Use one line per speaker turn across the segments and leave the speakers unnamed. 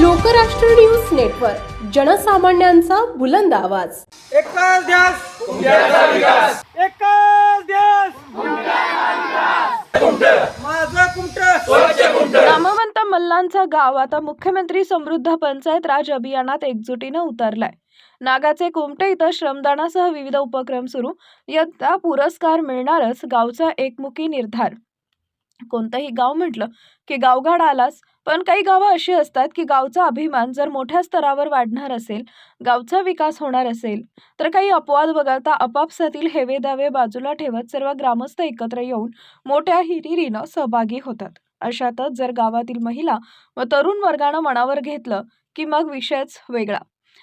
Lokrashtra news network जनसामान्यांचा बुलंद आवाज.
एकच ध्यास एकच ध्यास माझं कुमट.
नामवंत मल्लांचा गाव आता मुख्यमंत्री समृद्ध पंचायत राज अभियानात एकजुटीनं उतरलाय. नागाचे कुमटे इथं श्रमदानासह विविध उपक्रम सुरू. यंदा पुरस्कार मिळणारच गावचा एकमुखी निर्धार. कोणतंही गाव म्हटलं की गावगाड आलाच पण काही गावं अशी असतात की गावचा अभिमान जर मोठ्या स्तरावर वाढणार असेल गावचा विकास होणार असेल तर काही अपवाद वगळता आपापसातील हेवे दावे बाजूला ठेवत सर्व ग्रामस्थ एकत्र येऊन मोठ्या हिरिरीनं सहभागी होतात. अशातच जर गावातील महिला व तरुण वर्गानं मनावर घेतलं की मग विषयच वेगळा.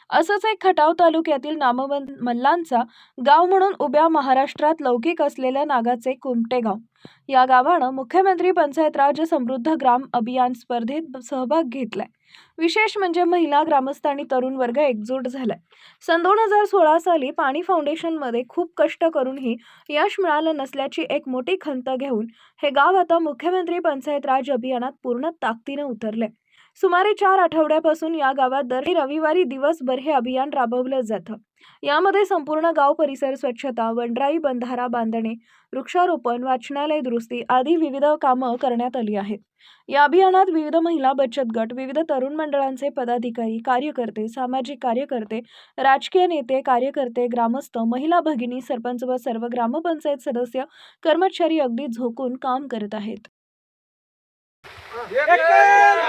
असंच एक खटाव तालुक्यातील नामवंत मल्लांचा गाव म्हणून उभ्या महाराष्ट्रात लौकिक असलेल्या नागाचे कुमटे गाव. या गावानं मुख्यमंत्री पंचायत राज समृद्ध ग्राम अभियान स्पर्धेत सहभाग घेतलाय. विशेष म्हणजे महिला ग्रामस्थ आणि तरुण वर्ग एकजूट झालाय. सन दोन हजार सोळा साली पाणी फाउंडेशनमध्ये खूप कष्ट करूनही यश मिळालं नसल्याची एक मोठी खंत घेऊन हे गाव आता मुख्यमंत्री पंचायत राज अभियानात पूर्ण ताकदीनं उतरले सुमारे चार आठवड्यापासून या गावात दर रविवारी दिवसभर हे अभियान राबवलं जातं. यामध्ये संपूर्ण गाव परिसर स्वच्छता वनराई बंधारा बांधणे वृक्षारोपण वाचनालय दुरुस्ती आदी विविध कामं करण्यात आली आहेत. या अभियानात विविध महिला बचत गट विविध तरुण मंडळांचे पदाधिकारी कार्यकर्ते सामाजिक कार्यकर्ते राजकीय नेते कार्यकर्ते ग्रामस्थ महिला भगिनी सरपंच व सर्व ग्रामपंचायत सदस्य कर्मचारी अगदी झोकून काम करत आहेत
एकच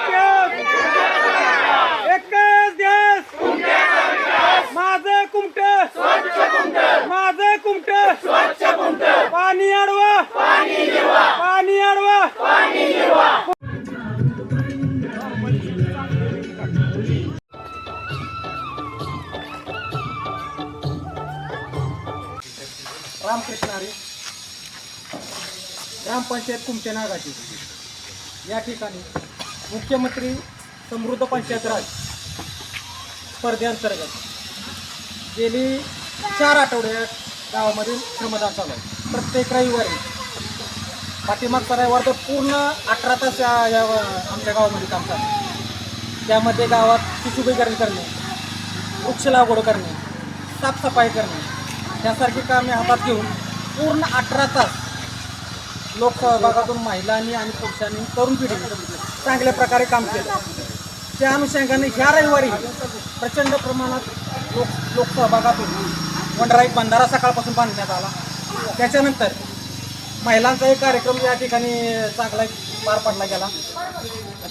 ध्यास एकच ध्यास माझं कुमट. माझं कुमट. पाणी अडवा पाणी अडवा रामकृष्ण हरी. ग्रामपंचायत कुमटे नागाची. या ठिकाणी मुख्यमंत्री समृद्ध पंचायत राज. स्पर्धेअंतर्गत. गेली चार आठवडे गावामध्ये श्रमदान चालू आहे. प्रत्येक रविवारी पाठीमागचा रविवार तर पूर्ण अठरा तास या या आमच्या गावामध्ये काम चालू त्यामध्ये गावात शिशुभीकरण करणे वृक्ष लागवड करणे साफसफाई करणे यासारखी कामे हातात घेऊन पूर्ण अठरा तास लोकसहभागातून महिलांनी आणि पुरुषांनी तरुण पिढीने चांगल्या प्रकारे काम केलं. त्या अनुषंगाने ह्या रविवारी प्रचंड प्रमाणात लोक लोकसहभागातून वनराई बंधारा सकाळपासून बांधण्यात आला. त्याच्यानंतर महिलांचा एक कार्यक्रम या ठिकाणी चांगला पार पडला गेला.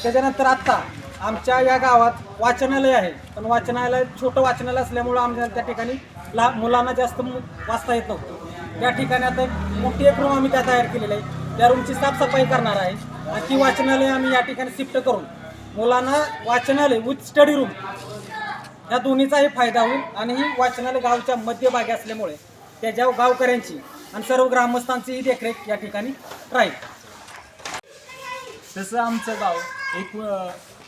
त्याच्यानंतर आत्ता आमच्या या गावात वाचनालय आहे. पण वाचनालय छोटं वाचनालय असल्यामुळं आमच्या त्या ठिकाणी ला मुलांना जास्त मु- वाचता येत नव्हतं. त्या ठिकाणी आता मोठी एक रूम आम्ही त्या तयार केलेली आहे. त्या रूमची साफसफाई करणार आहे. आणि ती वाचनालय आम्ही या ठिकाणी शिफ्ट करून मुलांना वाचनालय विथ स्टडी रूम या दोन्हीचाही फायदा होईल आणि ही वाचनालय गावच्या मध्यभागी असल्यामुळे त्याच्या गावकऱ्यांची आणि सर्व ग्रामस्थांचीही देखरेख या ठिकाणी राहील.
तसं आमचं गाव एक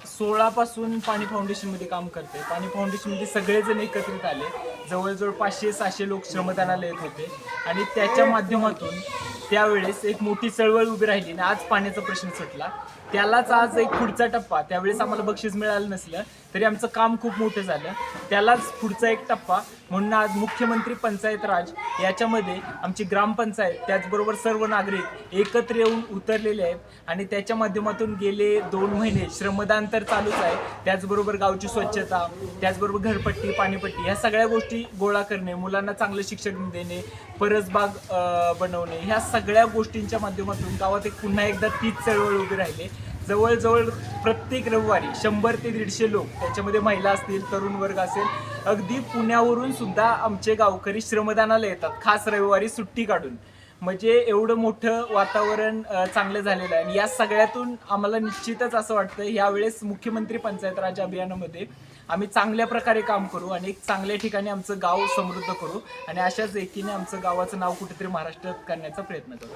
सोळापासून पाणी फाउंडेशनमध्ये काम करते पाणी फाउंडेशनमध्ये सगळेजण एकत्रित आले. जवळजवळ पाचशे सहाशे लोक श्रमदानाला येत होते. आणि त्याच्या माध्यमातून त्यावेळेस एक मोठी चळवळ उभी राहिली आणि आज पाण्याचा प्रश्न सुटला. त्यालाच आज एक पुढचा टप्पा. त्यावेळेस आम्हाला बक्षीस मिळालं नसलं तरी आमचं काम खूप मोठं झालं. त्यालाच पुढचा एक टप्पा. म्हणून आज मुख्यमंत्री पंचायत राज याच्यामध्ये आमची ग्रामपंचायत त्याचबरोबर सर्व नागरिक एकत्र येऊन उतरलेले आहेत. आणि त्याच्या माध्यमातून गेले दोन महिने श्रमदान तर चालूच आहे. त्याचबरोबर गावची स्वच्छता त्याचबरोबर घरपट्टी पाणीपट्टी ह्या सगळ्या गोष्टी गोळा करणे मुलांना चांगलं शिक्षण देणे परसबाग बनवणे ह्या सगळ्या गोष्टींच्या माध्यमातून गावात एक पुन्हा एकदा तीच चळवळ उभी राहिली. जवळजवळ प्रत्येक रविवारी शंभर ते दीडशे लोक त्याच्यामध्ये महिला असतील तरुण वर्ग असेल अगदी पुण्यावरून सुद्धा आमचे गावकरी श्रमदानाला येतात खास रविवारी सुट्टी काढून. म्हणजे एवढं मोठं वातावरण चांगलं झालेलं आहे. आणि या सगळ्यातून आम्हाला निश्चितच असं वाटतं यावेळेस मुख्यमंत्री पंचायत राज अभियानामध्ये आम्ही चांगल्या प्रकारे काम करू आणि एक चांगल्या ठिकाणी आमचं गाव समृद्ध करू आणि अशाच एकीने आमचं गावाचं नाव कुठेतरी महाराष्ट्रात करण्याचा प्रयत्न करू.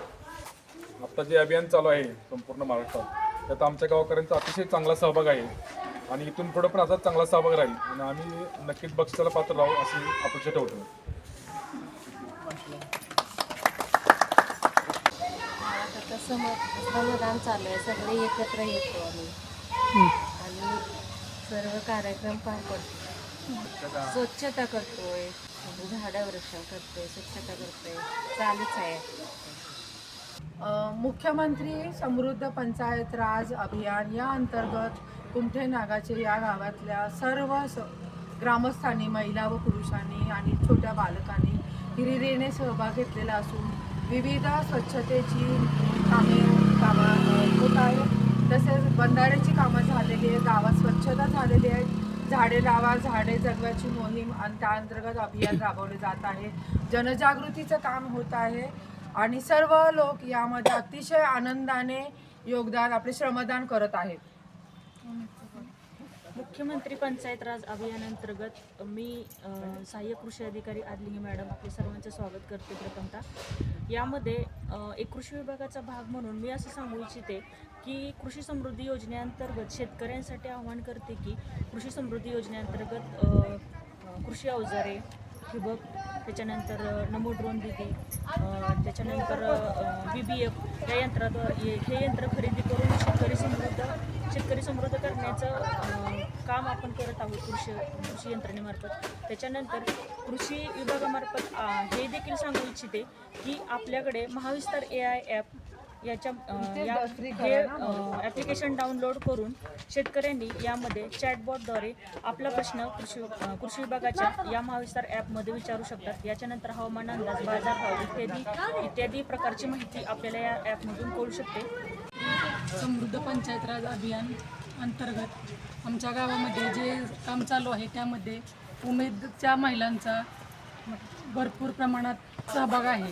आता जे अभियान चालू आहे संपूर्ण महाराष्ट्रात त्यात आमच्या गावकऱ्यांचा अतिशय चांगला सहभाग आहे आणि इथून पुढे पण असाच चांगला सहभाग राहील. आणि आम्ही नक्कीच बक्षिसाला पात्र राहू अशी अपेक्षा ठेवतो.
श्रमदान चालू आहे सगळे एकत्र येतो आम्ही. सर्व कार्यक्रम पार पडतो. स्वच्छता करतोय. झाडं वृक्ष करतोय स्वच्छता करतोय. चालूच आहे.
मुख्यमंत्री समृद्ध पंचायत राज अभियान या अंतर्गत कुमठे नागाचे या गावातल्या सर्व स ग्रामस्थांनी महिला व पुरुषांनी आणि छोट्या बालकांनी हिरिरीने सहभाग घेतलेला असून विविध स्वच्छतेची कामे कामा होत आहे तसेच बंधाऱ्याची कामं झालेली आहे गावात स्वच्छता झालेली आहे. झाडे लावा झाडे जगवायची मोहीम आणि त्या अंतर्गत अभियान राबवले जात आहे. जनजागृतीचं काम होत आहे आणि सर्व लोक यामध्ये अतिशय आनंदाने योगदान आपले श्रमदान करत आहेत.
मुख्यमंत्री पंचायत राज अभियानांतर्गत मी सहाय्य सहाय्यक कृषी अधिकारी आदलिंगे मॅडम आपले सर्वांचं स्वागत करते प्रथमतः. यामध्ये एक कृषी विभागाचा भाग म्हणून मी असं सांगू इच्छिते की कृषी समृद्धी योजनेअंतर्गत शेतकऱ्यांसाठी आव्हान करते की कृषी समृद्धी योजनेअंतर्गत कृषी अवजारे ठिबक त्याच्यानंतर नमो ड्रोन दिदी त्याच्यानंतर बी बी एफ या यंत्राद्वारे हे यंत्र खरेदी करून शेतकरी समृद्ध शेतकरी समृद्ध करण्याचं काम आपण करत आहोत कृषी कृषी यंत्रणेमार्फत. त्याच्यानंतर कृषी विभागामार्फत हे देखील सांगू इच्छिते की आपल्याकडे महाविस्तार ए आय ॲप याच्या या हे ॲप्लिकेशन डाउनलोड करून शेतकऱ्यांनी यामध्ये चॅटबॉटद्वारे आपला प्रश्न कृषी कृषी विभागाच्या या महाविस्तार ॲपमध्ये विचारू शकतात. याच्यानंतर हवामान अंदाज बाजारभाव इत्यादी इत्यादी प्रकारची माहिती आपल्याला या ॲपमधून कळू शकते.
समृद्ध पंचायत राज अभियान अंतर्गत आमच्या गावामध्ये जे काम चालू आहे त्यामध्ये उमेदच्या महिलांचा भरपूर प्रमाणात सहभाग आहे.